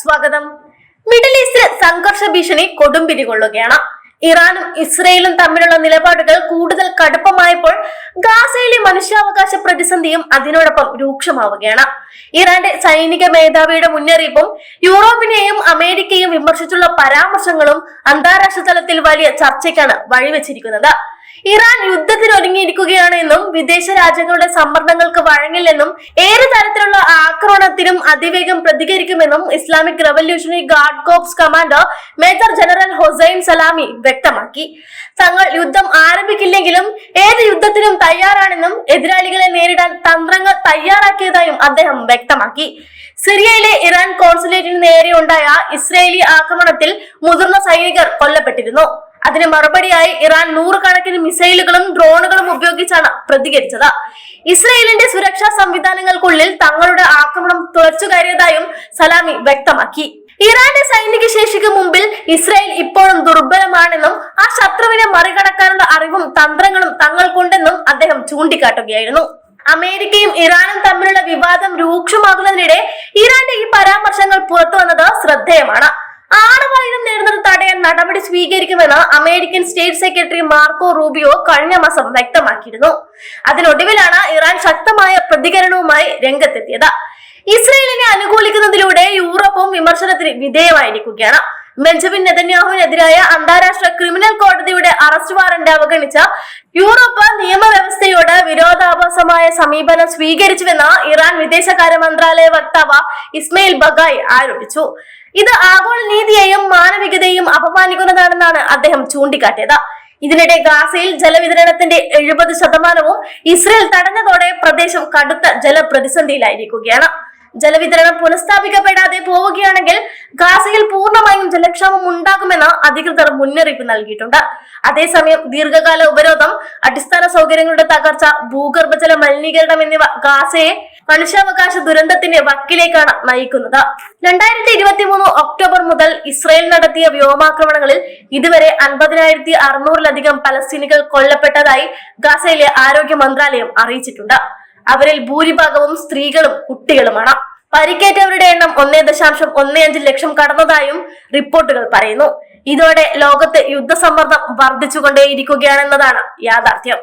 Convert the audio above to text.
സ്വാഗതം. മിഡിൽ ഈസ്റ്റിൽ സംഘർഷ ഭീഷണി കൊടുമ്പിരി കൊള്ളുകയാണ് ഇറാനും ഇസ്രയേലും തമ്മിലുള്ള നിലപാടുകൾ കൂടുതൽ കടുപ്പമായപ്പോൾ ഗാസയിലെ മനുഷ്യാവകാശ പ്രതിസന്ധിയും അതിനോടൊപ്പം രൂക്ഷമാവുകയാണ്. ഇറാന്റെ സൈനിക മേധാവിയുടെ മുന്നറിയിപ്പും യൂറോപ്പിനെയും അമേരിക്കയും വിമർശിച്ചുള്ള പരാമർശങ്ങളും അന്താരാഷ്ട്ര തലത്തിൽ വലിയ ചർച്ചയ്ക്കാണ് വഴിവെച്ചിരിക്കുന്നത്. ഇറാൻ യുദ്ധത്തിന് ഒരുങ്ങിയിരിക്കുകയാണ് എന്നും വിദേശ രാജ്യങ്ങളുടെ സമ്മർദ്ദങ്ങൾക്ക് വഴങ്ങില്ലെന്നും ഏത് തരത്തിലുള്ള ആക്രമണത്തിനും അതിവേഗം പ്രതികരിക്കുമെന്നും Islamic revolutionary guard corps commander major general Hossein Salami വ്യക്തമാക്കി. തങ്ങൾ യുദ്ധം ആരംഭിക്കില്ലെങ്കിലും ഏത് യുദ്ധത്തിനും തയ്യാറാണെന്നും എതിരാളികളെ നേരിടാൻ തന്ത്രങ്ങൾ തയ്യാറാക്കിയതായും അദ്ദേഹം വ്യക്തമാക്കി. സിറിയയിലെ ഇറാൻ കോൺസുലേറ്റിന് നേരെയുണ്ടായ ഇസ്രയേലി ആക്രമണത്തിൽ മുതിർന്ന സൈനികർ കൊല്ലപ്പെട്ടിരുന്നു. അതിന് മറുപടിയായി ഇറാൻ നൂറുകണക്കിന് മിസൈലുകളും ഡ്രോണുകളും ഉപയോഗിച്ചാണ് പ്രതികരിച്ചത്. ഇസ്രയേലിന്റെ സുരക്ഷാ സംവിധാനങ്ങൾക്കുള്ളിൽ തങ്ങളുടെ ആക്രമണം തുളച്ചു കയറിയതായും സലാമി വ്യക്തമാക്കി. ഇറാന്റെ സൈനിക ശേഷിക്ക് മുമ്പിൽ ഇസ്രായേൽ ഇപ്പോഴും ദുർബലമാണെന്നും ആ ശത്രുവിനെ മറികടക്കാനുള്ള അറിവും തന്ത്രങ്ങളും തങ്ങൾക്കുണ്ടെന്നും അദ്ദേഹം ചൂണ്ടിക്കാട്ടുകയായിരുന്നു. അമേരിക്കയും ഇറാനും തമ്മിലുള്ള വിവാദം രൂക്ഷമാകുന്നതിനിടെ ഇറാന്റെ ഈ പരാമർശങ്ങൾ പുറത്തു വന്നത് ശ്രദ്ധേയമാണ്. ആണവായുധം നേടുന്നത് നടപടി സ്വീകരിക്കുമെന്ന് American state secretary Marco Rubio കഴിഞ്ഞ മാസം വ്യക്തമാക്കിയിരുന്നു. അതിനൊടുവിലാണ് ഇറാൻ ശക്തമായ പ്രതികരണവുമായി രംഗത്തെത്തിയത്. ഇസ്രയേലിനെ അനുകൂലിക്കുന്നതിലൂടെ യൂറോപ്പും വിമർശനത്തിന് വിധേയമായിരിക്കുകയാണ്. ബെഞ്ചമിൻ നെതന്യാഹുവിനെതിരായ അന്താരാഷ്ട്ര ക്രിമിനൽ കോടതിയുടെ അറസ്റ്റ് വാറന്റ് അവഗണിച്ച യൂറോപ്പ് നിയമവ്യവസ്ഥയോട് വിരോധാഭാസമായ സമീപനം സ്വീകരിച്ചുവെന്ന് ഇറാൻ വിദേശകാര്യ മന്ത്രാലയ വക്താവ് ഇസ്മയിൽ ബഗായ് ആരോപിച്ചു. ഇത് ആഗോള നീതിയെയും മാനവികതയെയും അപമാനിക്കുന്നതാണെന്നാണ് അദ്ദേഹം ചൂണ്ടിക്കാട്ടിയത്. ഇതിനിടെ ഗാസയിൽ ജലവിതരണത്തിന്റെ എഴുപത് ശതമാനവും ഇസ്രയേൽ തടഞ്ഞതോടെ പ്രദേശം കടുത്ത ജലപ്രതിസന്ധിയിലായിരിക്കുകയാണ്. ജലവിതരണം പുനഃസ്ഥാപിക്കപ്പെടാതെ പോവുകയാണെങ്കിൽ ഗാസയിൽ പൂർണമായും ജലക്ഷാമം ഉണ്ടാകുമെന്ന് അധികൃതർ മുന്നറിയിപ്പ് നൽകിയിട്ടുണ്ട്. അതേസമയം ദീർഘകാല ഉപരോധം അടിസ്ഥാന സൗകര്യങ്ങളുടെ തകർച്ച ഭൂഗർഭജല മലിനീകരണം എന്നിവ ഗാസയെ മനുഷ്യാവകാശ ദുരന്തത്തിന്റെ വക്കിലേക്കാണ് നയിക്കുന്നത്. രണ്ടായിരത്തി ഇരുപത്തി മൂന്ന് ഒക്ടോബർ മുതൽ ഇസ്രയേൽ നടത്തിയ വ്യോമാക്രമണങ്ങളിൽ ഇതുവരെ അൻപതിനായിരത്തി അറുന്നൂറിലധികം പലസ്തീനികൾ കൊല്ലപ്പെട്ടതായി ഗാസയിലെ ആരോഗ്യ മന്ത്രാലയം അറിയിച്ചിട്ടുണ്ട്. അവരിൽ ഭൂരിഭാഗവും സ്ത്രീകളും കുട്ടികളുമാണ്. പരിക്കേറ്റവരുടെ എണ്ണം ഒന്നേ ദശാംശം ഒന്നേ അഞ്ച് ലക്ഷം കടന്നതായും റിപ്പോർട്ടുകൾ പറയുന്നു. ഇതോടെ ലോകത്ത് യുദ്ധസമ്മർദ്ദം വർദ്ധിച്ചുകൊണ്ടേയിരിക്കുകയാണെന്നതാണ് യാഥാർത്ഥ്യം.